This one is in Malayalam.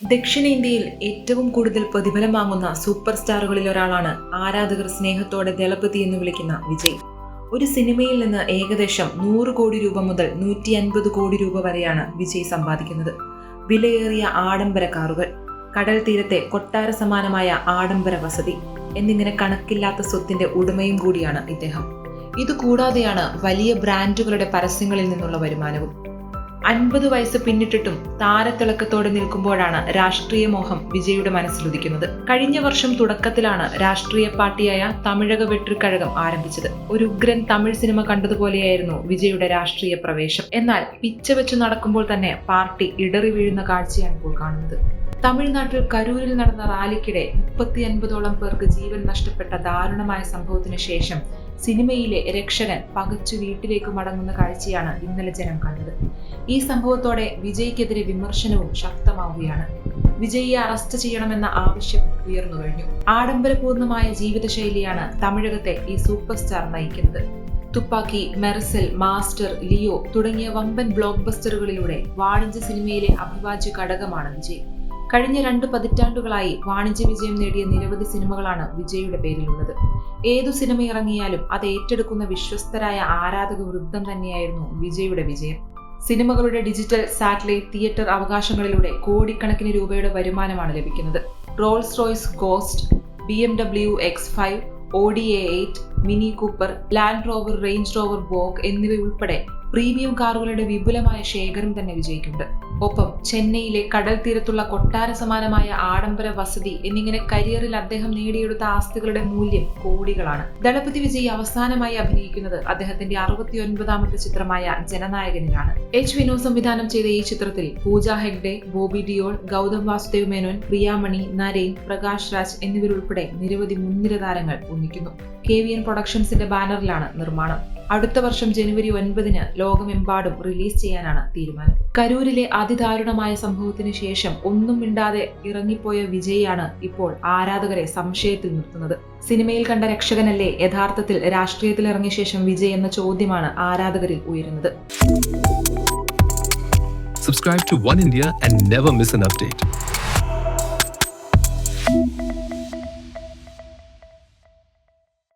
ദക്ഷിണേന്ത്യയിൽ ഏറ്റവും കൂടുതൽ പ്രതിഫലം വാങ്ങുന്ന സൂപ്പർ സ്റ്റാറുകളിൽ ഒരാളാണ് ആരാധകർ സ്നേഹത്തോടെ ദളപതി എന്ന് വിളിക്കുന്ന വിജയ്. ഒരു സിനിമയിൽ നിന്ന് ഏകദേശം നൂറ് കോടി രൂപ മുതൽ നൂറ്റി അൻപത് കോടി രൂപ വരെയാണ് വിജയ് സമ്പാദിക്കുന്നത്. വിലയേറിയ ആഡംബര കാറുകൾ കടൽ തീരത്തെ കൊട്ടാര സമാനമായ ആഡംബര വസതി എന്നിങ്ങനെ കണക്കില്ലാത്ത സ്വത്തിന്റെ ഉടമയും കൂടിയാണ് ഇദ്ദേഹം. ഇതുകൂടാതെയാണ് വലിയ ബ്രാൻഡുകളുടെ പരസ്യങ്ങളിൽ നിന്നുള്ള വരുമാനവും. അൻപത് വയസ്സ് പിന്നിട്ടിട്ടും താരത്തിളക്കത്തോടെ നിൽക്കുമ്പോഴാണ് രാഷ്ട്രീയ മോഹം വിജയുടെ മനസ്സിലുദിക്കുന്നത്. കഴിഞ്ഞ വർഷം തുടക്കത്തിലാണ് രാഷ്ട്രീയ പാർട്ടിയായ തമിഴക വെട്രിക്കഴകം ആരംഭിച്ചത്. ഒരു ഉഗ്രൻ തമിഴ് സിനിമ കണ്ടതുപോലെയായിരുന്നു വിജയുടെ രാഷ്ട്രീയ പ്രവേശം. എന്നാൽ പിച്ച വെച്ച് നടക്കുമ്പോൾ തന്നെ പാർട്ടി ഇടറി വീഴുന്ന കാഴ്ചയാണ് ഇപ്പോൾ കാണുന്നത്. തമിഴ്നാട്ടിൽ കരൂരിൽ നടന്ന റാലിക്കിടെ മുപ്പത്തി അൻപതോളം പേർക്ക് ജീവൻ നഷ്ടപ്പെട്ട ദാരുണമായ സംഭവത്തിന് ശേഷം സിനിമയിലെ രക്ഷകൻ പകച്ചു വീട്ടിലേക്ക് മടങ്ങുന്ന കാഴ്ചയാണ് ഇന്നലെ ജനം കണ്ടത്. ഈ സംഭവത്തോടെ വിജയ്ക്കെതിരെ വിമർശനവും ശക്തമാവുകയാണ്. വിജയിയെ അറസ്റ്റ് ചെയ്യണമെന്ന ആവശ്യം ഉയർന്നു കഴിഞ്ഞു. ആഡംബരപൂർണമായ ജീവിതശൈലിയാണ് തമിഴകത്തെ ഈ സൂപ്പർ സ്റ്റാർ നയിക്കുന്നത്. തുപ്പാക്കി മെർസൽ മാസ്റ്റർ ലിയോ തുടങ്ങിയ വമ്പൻ ബ്ലോക്ക് ബസ്റ്ററുകളിലൂടെ വാണിജ്യ സിനിമയിലെ അഭിവാജ്യ ഘടകമാണ് വിജയ്. കഴിഞ്ഞ രണ്ട് പതിറ്റാണ്ടുകളായി വാണിജ്യ വിജയം നേടിയ നിരവധി സിനിമകളാണ് വിജയുടെ പേരിലുള്ളത്. ഏതു സിനിമ ഇറങ്ങിയാലും അത് ഏറ്റെടുക്കുന്ന വിശ്വസ്തരായ ആരാധക വൃദ്ധം തന്നെയായിരുന്നു വിജയുടെ വിജയം. സിനിമകളുടെ ഡിജിറ്റൽ സാറ്റലൈറ്റ് തിയേറ്റർ അവകാശങ്ങളിലൂടെ കോടിക്കണക്കിന് രൂപയുടെ വരുമാനമാണ് ലഭിക്കുന്നത്. Rolls Royce Ghost B M W X five Audi A eight Mini Cooper Land Rover Range Rover Vogue എന്നിവയുൾപ്പെടെ പ്രീമിയം കാറുകളുടെ വിപുലമായ ശേഖരം തന്നെ വിജയിക്കുന്നുണ്ട്. ഒപ്പം ചെന്നൈയിലെ കടൽ തീരത്തുള്ള കൊട്ടാര സമാനമായ ആഡംബര വസതി എന്നിങ്ങനെ കരിയറിൽ അദ്ദേഹം നേടിയെടുത്ത ആസ്തികളുടെ മൂല്യം കോടികളാണ്. ദളപതി വിജയ് അവസാനമായി അഭിനയിക്കുന്നത് അദ്ദേഹത്തിന്റെ അറുപത്തിയൊൻപതാമത്തെ ചിത്രമായ ജനനായകനിലാണ്. എച്ച് വിനോദ് സംവിധാനം ചെയ്ത ഈ ചിത്രത്തിൽ പൂജ ഹെഗ്ഡെ ബോബി ഡിയോൾ ഗൗതം വാസുദേവ് മേനോൻ പ്രിയാമണി നരേൻ പ്രകാശ് രാജ് എന്നിവരുൾപ്പെടെ നിരവധി മുൻനിര താരങ്ങൾ ഒന്നിക്കുന്നു. കെ വി എൻ പ്രൊഡക്ഷൻസിന്റെ ബാനറിലാണ് നിർമ്മാണം. അടുത്ത വർഷം ജനുവരി ഒൻപതിന് ലോകമെമ്പാടും റിലീസ് ചെയ്യാനാണ് തീരുമാനം. കരൂരിലെ അതിദാരുണമായ സംഭവത്തിന് ശേഷം ഒന്നും മിണ്ടാതെ ഇറങ്ങിപ്പോയ വിജയാണ് ഇപ്പോൾ ആരാധകരെ സംശയത്തിൽ നിർത്തുന്നത്. സിനിമയിൽ കണ്ട രക്ഷകനല്ലേ യഥാർത്ഥത്തിൽ രാഷ്ട്രീയത്തിൽ ഇറങ്ങിയ ശേഷം വിജയ് എന്ന ചോദ്യമാണ് ആരാധകരിൽ ഉയരുന്നത്. Subscribe to One India and never miss an update.